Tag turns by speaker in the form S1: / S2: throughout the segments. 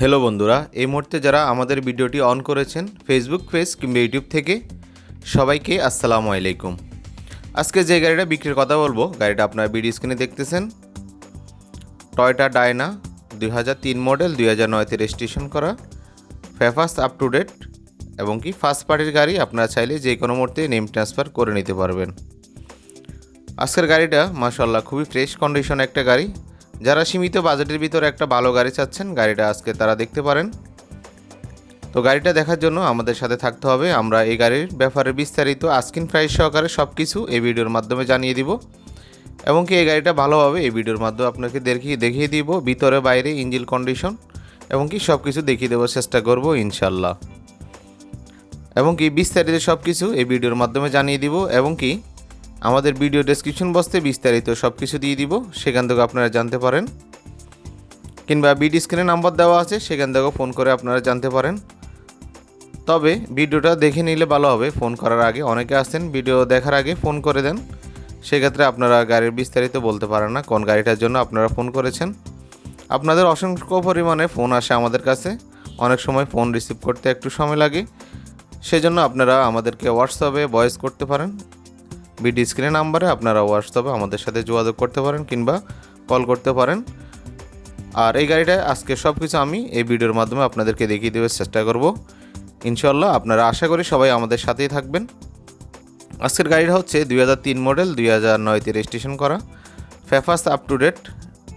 S1: Hello বন্ধুরা, এই মুহূর্তে যারা আমাদের ভিডিওটি অন করেছেন ফেসবুক পেজ কিংবা ইউটিউব থেকে, সবাইকে আসসালামু আলাইকুম। আজকে যে গাড়িটা বিক্রির কথা বলব, গাড়িটা আপনার ভিডিও স্ক্রিনে দেখতেছেন। টয়টা ডায়না দুই হাজার তিন মডেল দুই হাজার নয়তে রেজিস্ট্রেশন করা। ফেফাস আপ টু ডেট এবং কি ফার্স্ট পার্টির গাড়ি আপনারা চাইলে যে কোনো মুহূর্তে নেম ট্রান্সফার করে নিতে পারবেন। আজকের গাড়িটা মাশাল্লাহ খুবই ফ্রেশ কন্ডিশন একটা গাড়ি। যারা সীমিত বাজেটের ভিতরে একটা ভালো গাড়ি চাচ্ছেন, গাড়িটা আজকে তারা দেখতে পারেন। তো গাড়িটা দেখার জন্য আমাদের সাথে থাকতে হবে। আমরা এই গাড়ির ব্যাপারে বিস্তারিত আস্কিন প্রাইস সহকারে সব কিছু এই ভিডিওর মাধ্যমে জানিয়ে দিব। এবং কি এই গাড়িটা ভালোভাবে এই ভিডিওর মাধ্যমে আপনাকে দেখিয়ে দেখিয়ে দিব, ভিতরে বাইরে ইঞ্জিল কন্ডিশন, এবং কি সব কিছু দেখিয়ে দেওয়ার চেষ্টা করব ইনশাল্লাহ এবং কি বিস্তারিত সব কিছু এই ভিডিওর মাধ্যমে জানিয়ে দিব, এবং কি আমাদের ভিডিও ডেসক্রিপশন বক্সে বিস্তারিত সব কিছু দিয়ে দিব, সেখান থেকে আপনারা জানতে পারেন। কিংবা বিডি স্ক্রিনে নাম্বার দেওয়া আছে, সেখান থেকেও ফোন করে আপনারা জানতে পারেন। তবে ভিডিওটা দেখে নিলে ভালো হবে ফোন করার আগে। অনেকে আসেন ভিডিও দেখার আগে ফোন করে দেন। সেক্ষেত্রে আপনারা গাড়ির বিস্তারিত বলতে পারেন না, কোন গাড়িটার জন্য আপনারা ফোন করেছেন। আপনাদের অসংখ্য পরিমাণে ফোন আসে আমাদের কাছে। অনেক সময় ফোন রিসিভ করতে একটু সময় লাগে। সেজন্য আপনারা আমাদেরকে হোয়াটসঅ্যাপে ভয়েস করতে পারেন। বিডি স্ক্রিনে নাম্বারে আপনারা হোয়াটসঅ্যাপে আমাদের সাথে যোগাযোগ করতে পারেন কিংবা কল করতে পারেন। আর এই গাড়িটা আজকে সব কিছু আমি এই ভিডিওর মাধ্যমে আপনাদেরকে দেখিয়ে দেওয়ার চেষ্টা করব। ইনশাল্লাহ আপনারা আশা করি সবাই আমাদের সাথেই থাকবেন। আজকের গাড়িটা হচ্ছে দুই তিন মডেল, দুই হাজার নয়তে রেজিস্ট্রেশন করা। ফেফাস আপ টু ডেট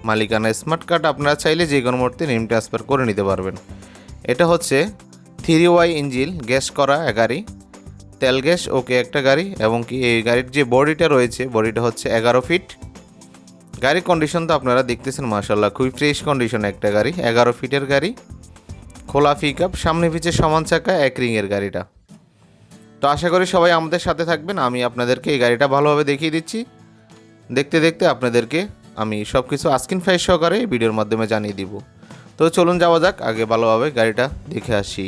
S1: মালিকানা স্মার্ট কার্ড আপনারা চাইলে যে কোনো মুহূর্তে নেম ট্রান্সফার করে নিতে পারবেন। এটা হচ্ছে থ্রি ওয়াই ইঞ্জিল গ্যাস করা গাড়ি। তেল গ্যাস, ওকে একটা গাড়ি এবং কি এই গাড়ির যে বডিটা রয়েছে, বডিটা হচ্ছে এগারো ফিট। গাড়ির কন্ডিশন তো আপনারা দেখতেছেন মার্শাল্লাহ খুবই ফ্রেশ কন্ডিশন একটা গাড়ি, এগারো ফিটের গাড়ি, খোলা পিক আপ সামনে পিছে সমান চাকা, এক রিংয়ের গাড়িটা। তো আশা করি সবাই আমাদের সাথে থাকবেন, আমি আপনাদেরকে এই গাড়িটা ভালোভাবে দেখিয়ে দিচ্ছি। দেখতে দেখতে আপনাদেরকে আমি সব কিছু আস্কিন ফাইস সহকারে ভিডিওর মাধ্যমে জানিয়ে দিব। তো চলুন যাওয়া যাক, আগে ভালোভাবে গাড়িটা দেখে আসি।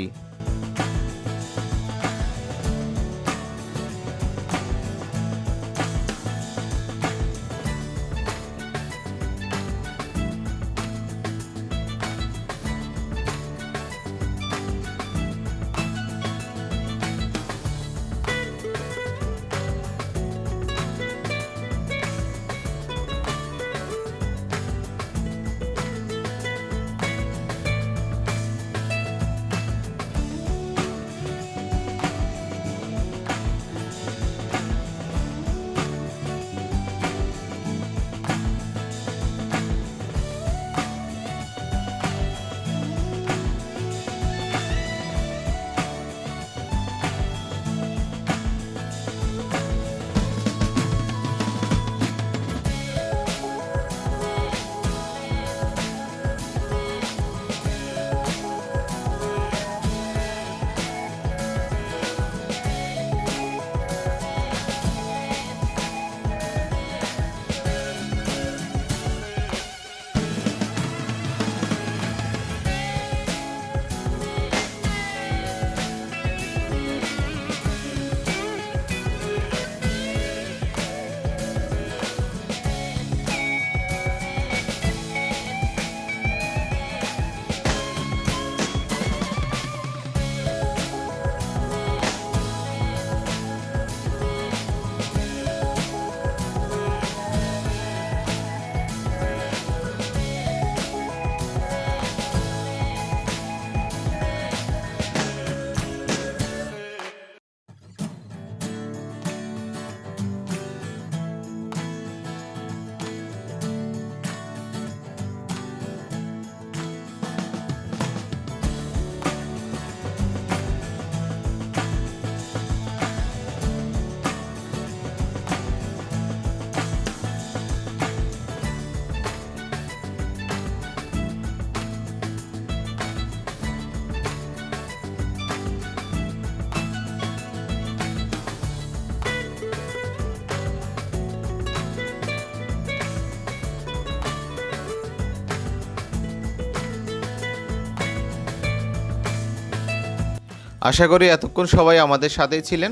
S1: আশা করি এতক্ষণ সবাই আমাদের সাথেই ছিলেন।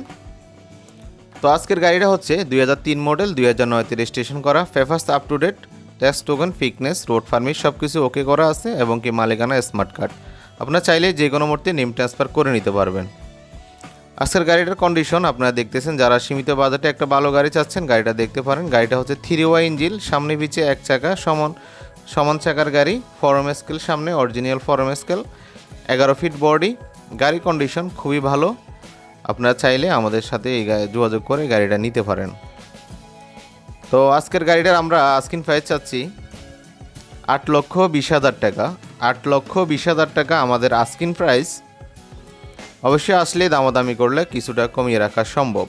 S1: তো আজকের গাড়িটা হচ্ছে দুই হাজার তিন মডেল দুই হাজার নয়তে রেজিস্ট্রেশন করা ফেফাস up to date tax token fitness road farming সব কিছু ওকে করা আছে এবং কি মালিকানা স্মার্ট কার্ড আপনারা চাইলে যে কোনো মুহূর্তে নেম ট্রান্সফার করে নিতে পারবেন। আজকের গাড়িটার কন্ডিশন আপনারা দেখতেছেন, যারা সীমিত বাজেটে একটা ভালো গাড়ি চাচ্ছেন, গাড়িটা দেখতে পারেন। গাড়িটা হচ্ছে থ্রি ওয়াই ইঞ্জিল সামনে পিছে এক চাকা, সমান সমান চাকার গাড়ি ফরম স্কেল সামনে অরিজিনাল ফরম স্কেল এগারো ফিট বডি গাড়ি কন্ডিশন খুবই ভালো। আপনারা চাইলে আমাদের সাথে এই যোগাযোগ করে গাড়িটা নিতে পারেন। তো আজকের গাড়িটার আমরা আস্কিন প্রাইস চাচ্ছি আট লক্ষ বিশ হাজার টাকা। আট লক্ষ বিশ হাজার টাকা আমাদের আস্কিন প্রাইস অবশ্যই আসলে দামাদামি করলে কিছুটা কমিয়ে রাখা সম্ভব।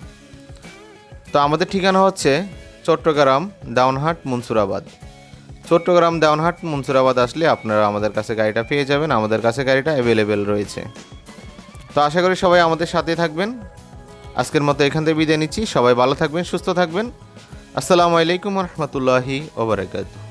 S1: তো আমাদের ঠিকানা হচ্ছে চট্টগ্রাম দাউনহাট মনসুরাবাদ। চট্টগ্রাম দাউনহাট মনসুরাবাদ আসলে আপনারা আমাদের কাছে গাড়িটা পেয়ে যাবেন। আমাদের কাছে গাড়িটা অ্যাভেলেবেল রয়েছে। তো আশা করি সবাই আমাদের সাথে থাকবেন। আজকের মতো এখান থেকে বিদায় নিচ্ছি। সবাই ভালো থাকবেন, সুস্থ থাকবেন। আসসালামু আলাইকুম রহমতুল্লাহি ওবরাকাতুহ